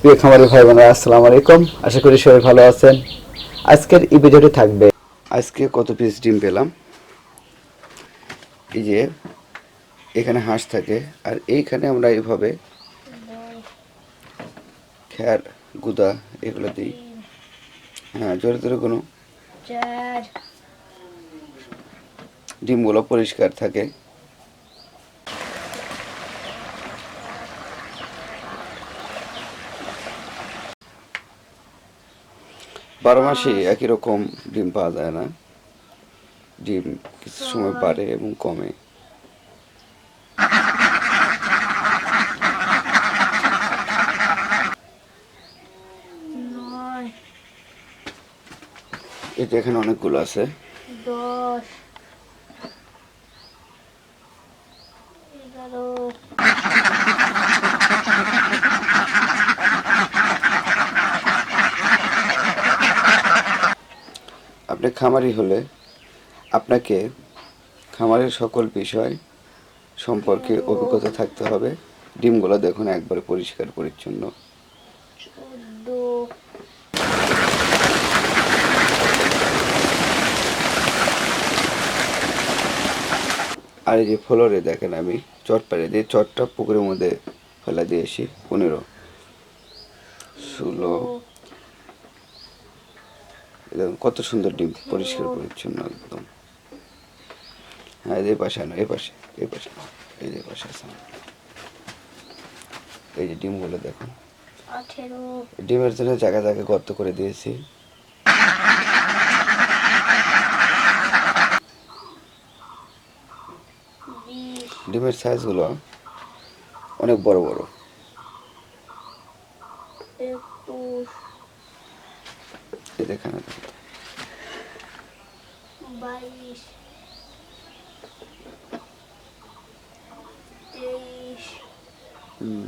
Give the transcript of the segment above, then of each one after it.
প্রিয় খামারি ভাই বোনেরা আসসালামু আলাইকুম। আশা করি সবাই ভালো আছেন। আজকের এই ভিডিওটি থাকবে। আজকে কত পিস ডিম পেলাম? এই যে এখানে হাঁস থাকে আর এইখানে আমরা এইভাবে খ্যার গুদা এগুলো দিই। হ্যাঁ জোরে জোরে কোনো ডিমগুলো পরিষ্কার থাকে। বারো মাসে একই রকম ডিম পাওয়া যায় না। ডিম কিছু সময় বাড়ে এবং কমে। এটা এখানে অনেকগুলো আছে। দশ। এগারো। আপনি খামারি হলে আপনাকে খামারের সকল বিষয় সম্পর্কে অভিজ্ঞতা থাকতে হবে। ডিমগুলো দেখুন একবার পরিষ্কার, পরিচ্ছন্ন। আর এই যে ফ্লোরে দেখেন আমি চট পাড়ে দিয়ে, চটটা পুকুরের মধ্যে ফেলা দিয়েছি, পনেরো ষোলো এই দেখুন কত সুন্দর ডিম পরিষ্কার পরিচ্ছন্ন একদম। হ্যাঁ এই পাশে আনো এই পাশে এই পাশে এই যে পাশে আছে। এই যে ডিমগুলো দেখুন। ডিমের জন্য জায়গা জায়গা গর্ত করে দিয়েছি। ডিমের সাইজগুলো অনেক বড় বড়। একুশ। এই দেখেন দেখুন। বাইশ তেইশ হুম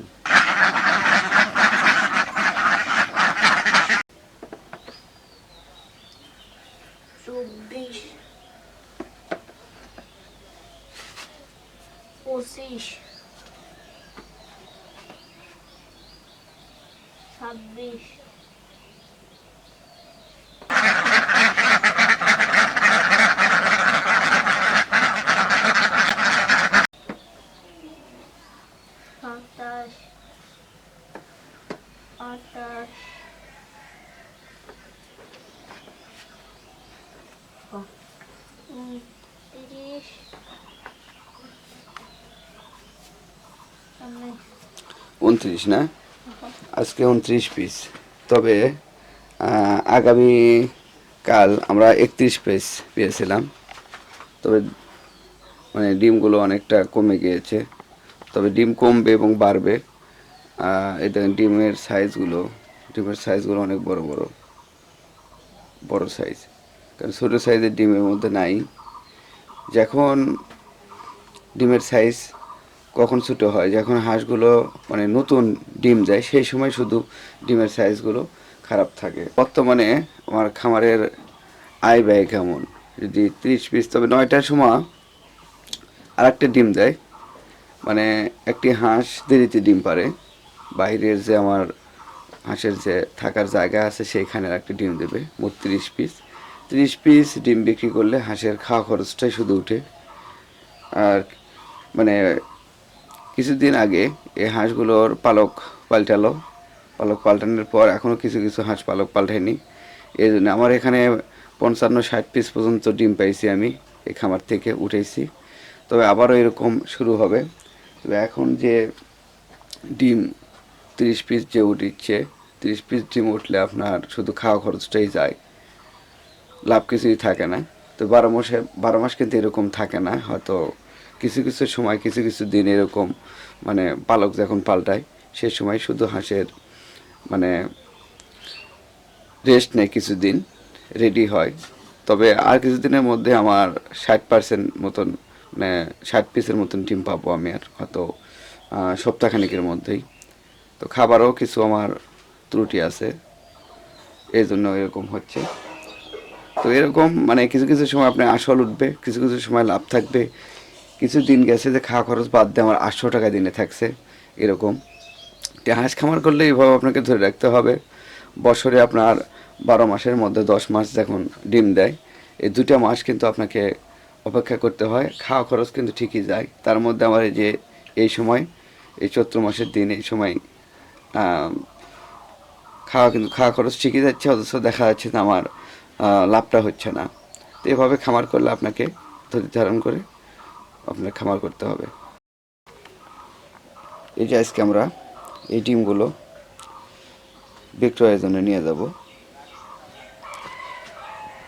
উনত্রিশ, না? আজকে উনত্রিশ পিস তবে আগামী কাল আমরা একত্রিশ পিস পেয়েছিলাম। তবে মানে ডিমগুলো অনেকটা কমে গিয়েছে। তবে ডিম কমবে এবং বাড়বে। দেখেন ডিমের সাইজগুলো ডিমের সাইজগুলো অনেক বড় বড়। বড় সাইজ কারণ ছোটো সাইজের ডিমের মধ্যে নাই। যখন ডিমের সাইজ কখন ছোটো হয়, যখন হাঁসগুলো মানে নতুন ডিম যায় সেই সময় শুধু ডিমের সাইজগুলো খারাপ থাকে। বর্তমানে আমার খামারের আয় ব্যয় কেমন? যদি ত্রিশ পিস, তবে নয়টার সময় আর একটা ডিম দেয়। মানে একটি হাঁস দেরিতে ডিম পারে, বাইরের যে আমার হাঁসের যে থাকার জায়গা আছে, সেইখানে একটা ডিম দেবে, মোট তিরিশ পিস। তিরিশ পিস ডিম বিক্রি করলে হাঁসের খাওয়া খরচটাই শুধু উঠে। আর মানে কিছুদিন আগে এই হাঁসগুলোর পালক পাল্টালো। পালক পাল্টানোর পর এখনও কিছু কিছু হাঁস পালক পাল্টায়নি। এই জন্য আমার এখানে পঞ্চান্ন ষাট পিস পর্যন্ত ডিম পাইছি আমি এই খামার থেকে উঠেছি। তবে আবারও এরকম শুরু হবে। তবে এখন যে ডিম তিরিশ পিস যে উঠিচ্ছে, তিরিশ পিস ডিম উঠলে আপনার শুধু খাওয়া খরচটাই যায়। লাভ কিছুই থাকে না। তো বারো মাসে, বারো মাস কিন্তু এরকম থাকে না। হয়তো কিছু কিছু সময়, কিছু কিছু দিন এরকম মানে পালক যখন পাল্টায়, সে সময় শুধু হাঁসের মানে রেস্ট নেয় কিছুদিন রেডি হয়। তবে আর কিছুদিনের মধ্যে আমার ষাট পার্সেন্ট মতন মানে ষাট পিসের মতন ডিম পাবো আমি আর হয়তো সপ্তাহখানেকের মধ্যেই। তো খাবারও কিছু আমার ত্রুটি আছে এই জন্য এরকম হচ্ছে। তো এরকম মানে কিছু কিছু সময় আপনার আসল উঠবে, কিছু কিছু সময় লাভ থাকবে কিছু দিন গেছে যে খাওয়া খরচ বাদ দিয়ে আমার আটশো টাকা দিনে থাকছে, এরকম। হাঁস খামার করলে এইভাবে আপনাকে ধরে রাখতে হবে। বছরে আপনার বারো মাসের মধ্যে দশ মাস যখন ডিম দেয়, এই দুটা মাস কিন্তু আপনাকে অপেক্ষা করতে হয়। খাওয়া খরচ কিন্তু ঠিকই যায়। তার মধ্যে আমার যে, এই সময়, এই চৈত্র মাসের দিন, এই সময় খাওয়া কিন্তু, খাওয়া খরচ ঠিকই যাচ্ছে, অথচ দেখা যাচ্ছে যে আমার লাভটা হচ্ছে না। তো এভাবে খামার করলে আপনাকে ধৈর্য ধারণ করে আপনার খামার করতে হবে। এই যে আজকে আমরা এই ডিমগুলো বিক্রয়ের জন্য নিয়ে যাব।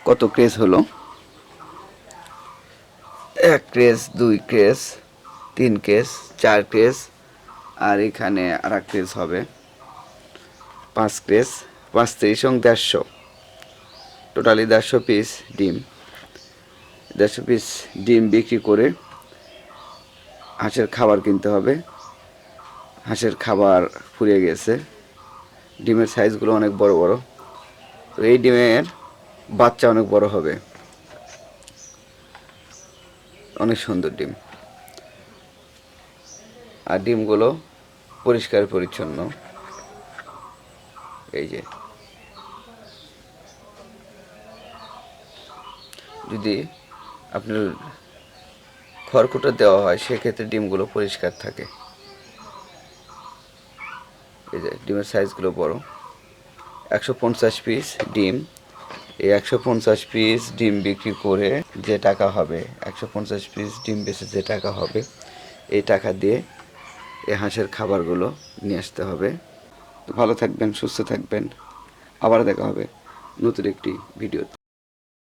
কত ক্রেজ হলো? এক ক্রেজ, দুই ক্রেজ, তিন কেস চার কেস আর এখানে আর এক কেস হবে। পাঁচ কেস পাঁচ তিরিশ দেড়শো। টোটালি দেড়শো পিস ডিম। দেড়শো পিস ডিম বিক্রি করে হাঁসের খাবার কিনতে হবে। হাঁসের খাবার ফুরিয়ে গেছে। ডিমের সাইজগুলো অনেক বড় বড়। তো এই ডিমের বাচ্চা অনেক বড় হবে। অনেক সুন্দর ডিম। আর ডিমগুলো পরিষ্কার পরিচ্ছন্ন। এই যে। যদি আপনার খড়কুটো দেওয়া হয়, সেক্ষেত্রে ডিমগুলো পরিষ্কার থাকে। এই যে ডিমের সাইজগুলো বড়। একশো পঞ্চাশ পিস ডিম। এই একশো পঞ্চাশ পিস ডিম বিক্রি করে যে টাকা হবে, একশো পঞ্চাশ পিস ডিম বেচে যে টাকা হবে, এই টাকা দিয়ে এই হাঁসের খাবারগুলো নিয়ে আসতে হবে। ভালো থাকবেন, সুস্থ থাকবেন। আবার দেখা হবে নতুন একটি ভিডিওতে।